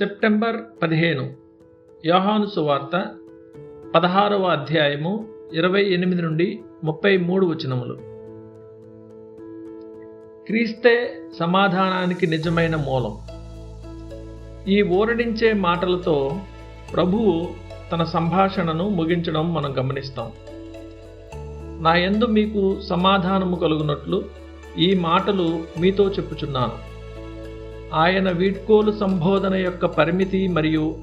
September పదిహేను. యోహాను సువార్త పదహారవ అధ్యాయము ఇరవై ఎనిమిది నుండి ముప్పై మూడు వచనములు. క్రీస్తే సమాధానానికి నిజమైన మూలం. ఈ ఊరడించే మాటలతో ప్రభువు తన సంభాషణను ముగించడం మనం గమనిస్తాం. నా యందు మీకు సమాధానము కలుగునట్లు ఈ మాటలు మీతో చెప్పుచున్నాను. ఆయన వీడ్కోలు సంబోధన యొక్క పరిమితి మరియు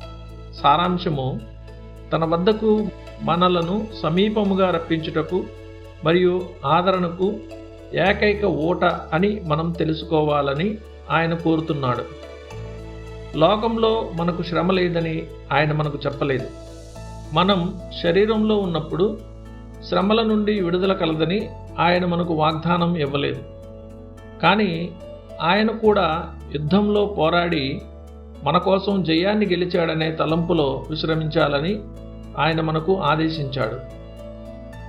సారాంశము తన వద్దకు మనలను సమీపముగా రప్పించుటకు మరియు ఆదరణకు ఏకైక ఓట అని మనం తెలుసుకోవాలని ఆయన కోరుతున్నాడు. లోకంలో మనకు శ్రమ లేదని ఆయన మనకు చెప్పలేదు. మనం శరీరంలో ఉన్నప్పుడు శ్రమల నుండి విడుదల కలదని ఆయన మనకు వాగ్దానం ఇవ్వలేదు. కానీ ఆయన కూడా యుద్ధంలో పోరాడి మన కోసం జయాన్ని గెలిచాడనే తలంపులో విశ్రమించాలని ఆయన మనకు ఆదేశించాడు.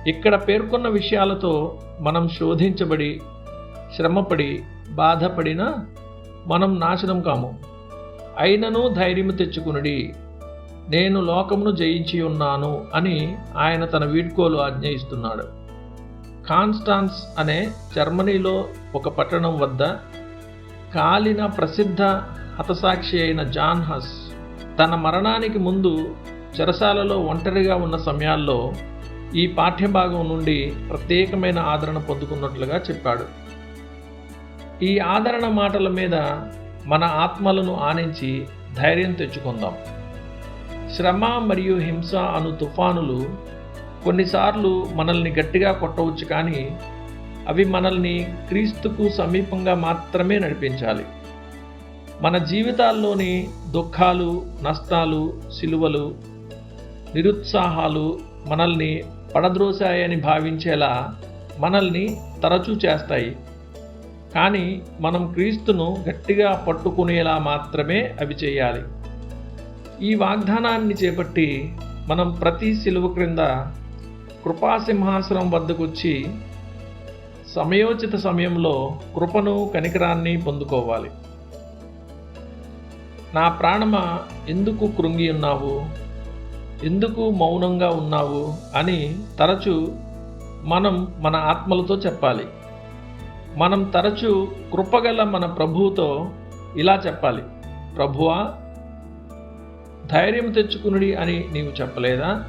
ఇక్కడ పేర్కొన్న విషయాలతో మనం శోధించబడి శ్రమపడి బాధపడినా మనం నాశనం కాము. అయినను ధైర్యము తెచ్చుకునుడి నేను లోకమును జయించి ఉన్నాను అని ఆయన తన వీడ్కోలు ఆజ్ఞయిస్తున్నాడు. కాన్స్టాన్స్ అనే జర్మనీలో ఒక పట్టణం వద్ద కాలిన ప్రసిద్ధ హతసాక్షి అయిన జాన్ హస్ తన మరణానికి ముందు చెరసాలలో ఒంటరిగా ఉన్న సమయాల్లో ఈ పాఠ్యభాగం నుండి ప్రత్యేకమైన ఆదరణ పొందుకున్నట్లుగా చెప్పాడు. ఈ ఆదరణ మాటల మీద మన ఆత్మలను ఆనించి ధైర్యం తెచ్చుకుందాం. శ్రమ మరియు హింస అను తుఫానులు కొన్నిసార్లు మనల్ని గట్టిగా కొట్టవచ్చు కానీ అవి మనల్ని క్రీస్తుకు సమీపంగా మాత్రమే నడిపించాలి. మన జీవితాల్లోని దుఃఖాలు నష్టాలు సిలువలు నిరుత్సాహాలు మనల్ని పడద్రోశాయని భావించేలా మనల్ని తరచూ చేస్తాయి. కానీ మనం క్రీస్తును గట్టిగా పట్టుకునేలా మాత్రమే అవి చేయాలి. ఈ వాగ్దానాన్ని చేపట్టి మనం ప్రతి సిలువ క్రింద కృపాసింహాసనం వద్దకు వచ్చి సమయోచిత సమయంలో కృపను కనికరాన్ని పొందుకోవాలి. నా ప్రాణమ ఎందుకు కృంగి ఉన్నావు? ఎందుకు మౌనంగా ఉన్నావు? అని తరచు మనం మన ఆత్మలతో చెప్పాలి. మనం తరచు కృపగల మన ప్రభువుతో ఇలా చెప్పాలి. ప్రభువా ధైర్యం తెచ్చుకునుడి అని నీవు చెప్పలేదా?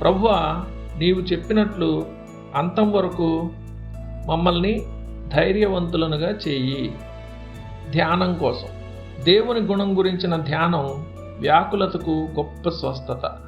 ప్రభువా నీవు చెప్పినట్లు అంతం వరకు మమ్మల్ని ధైర్యవంతులనుగా చేయి. ధ్యానం కోసం. దేవుని గుణం గురించిన ధ్యానం వ్యాకులతకు గొప్ప స్వస్థత.